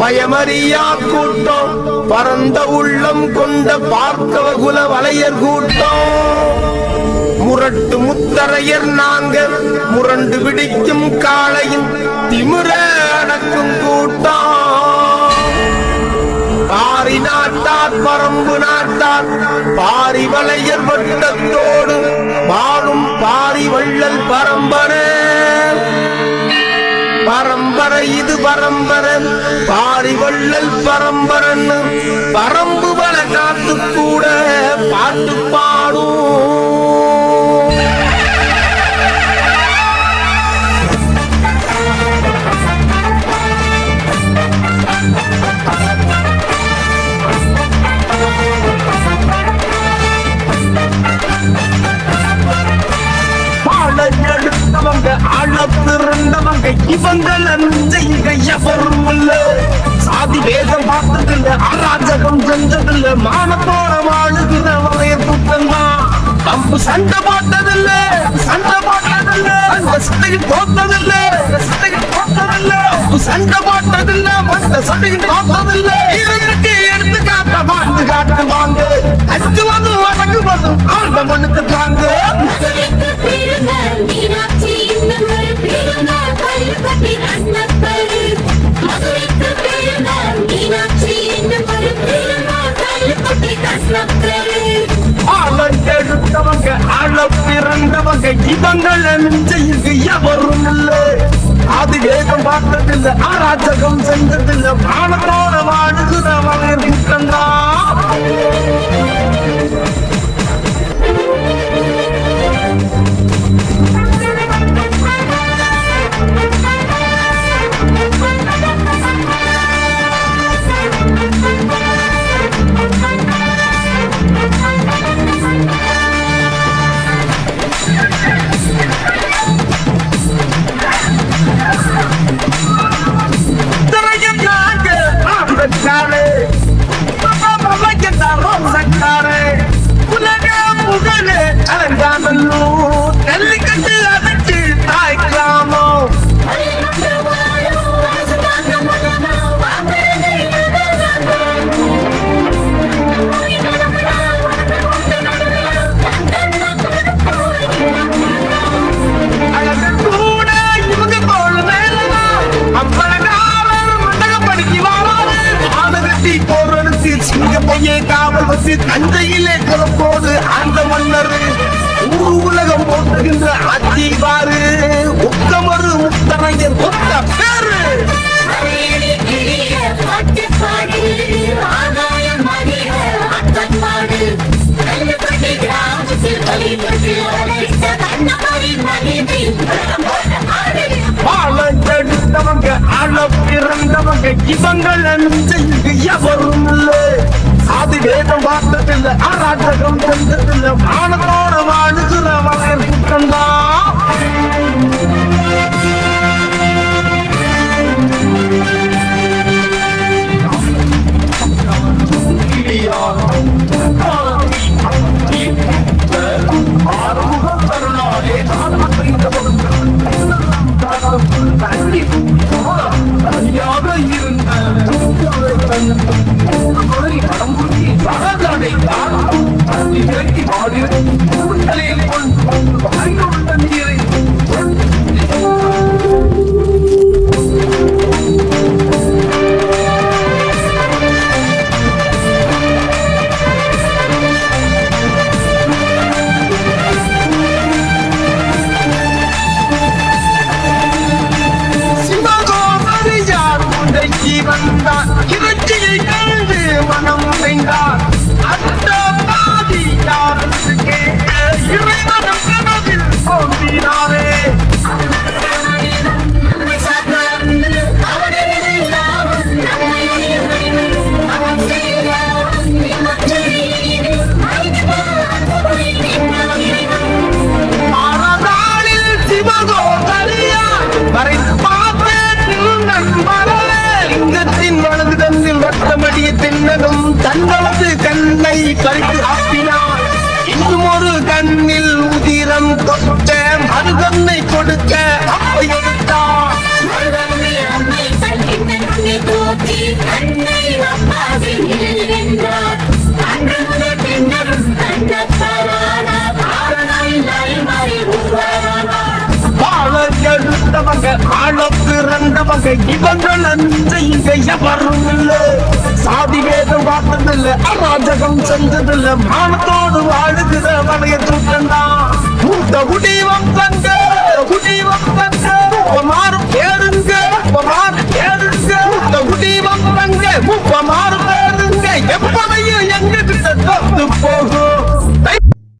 பயமறியா கூட்டம் பரந்த உள்ளம் கொண்ட பார்க்கவ குல வலையர் கூட்டம். முரட்டு முத்தரையர் நாங்கள் முரண்டு பிடிக்கும் காளையும் திமுற அடக்கும் கூட்டம். பாரி நாட்டார் பரம்பு நாட்டார் பாரி வளையர் வட்டத்தோடு வாழும் பாரி வள்ளல் பரம்பரை பரம்பரை இது பரம்பரன். பாரி வள்ளல் பரம்பரன். பரம்பு வள காத்து கூட பாட்டு பாடும். அளப்பிருந்தவங்க இவங்கள நெஞ்சைங்க எவரும் இல்ல சாதி வேதம் பார்த்ததில்ல அராஜகம் செஞ்சதில்ல மானத்தோட வாழுகிற வகைய கூட்டம்தான் தம்பு சண்டை போட்டதில்ல சண்டை போட்டதில்ல அந்த சண்டையில் தோத்ததில்ல அந்த தோத்ததில்ல. சண்டை போட்டதில்ல அந்த சண்டையில் தோத்ததில்ல. இருந்துட்டு எடுத்து காட்ட உள்ள ஆள பிறந்தவங்க இவங்கள நெஞ்சைக்கு எவரும் இல்லை. அது வேகம் பார்த்ததில்லை அராஜகம் செஞ்சதில்லை மானத்தோட வாழ சிங்க காவல் வசி தஞ்சையிலே கிளப்போது அந்த மன்னர் ஊரு உலகம் போட்டுகின்ற ஆட்சி பாரு. உத்தமரு முத்தனையர் ஒத்த பேரு. பாலஞ்செடுத்தவங்க ஆள பிறந்தவங்க இவங்கள் நெஞ்சைக்கு எவரும் இல்லை. பார்த்ததில்லை. அராஜகம் செஞ்சதில்ல மானத்தோட வாழுகிற வகையர் கூட்டம்தான் நின்னதும் தன்னோடு கண்ணை கழித்து ஆப்பினான் இன்னும் ஒரு கண்ணில் உதிரம் தொட்ட மருகன்னை கொடுக்க அப்பையெடுத்தான் அன்னை அப்பாசில் நின்றார் அன்று முதல் பின்னரும் பிறந்தவங்க இவங்கள் அஞ்சை செய்ய வரும் இல்லை சாதி வேதம் பார்த்ததில்ல அராஜகம் செஞ்சதில்ல மானத்தோடு வாழுகிற மனைய தூக்கண்டா. மூத்த குடிவம் தங்க குடிவம் தங்க மாறும் பேருங்க மாறும் பேருங்க. மூத்த குடிவம் தங்க முப்ப மாறும் பேருங்க. எப்பவையும் எங்க கிட்ட தப்பு போகும்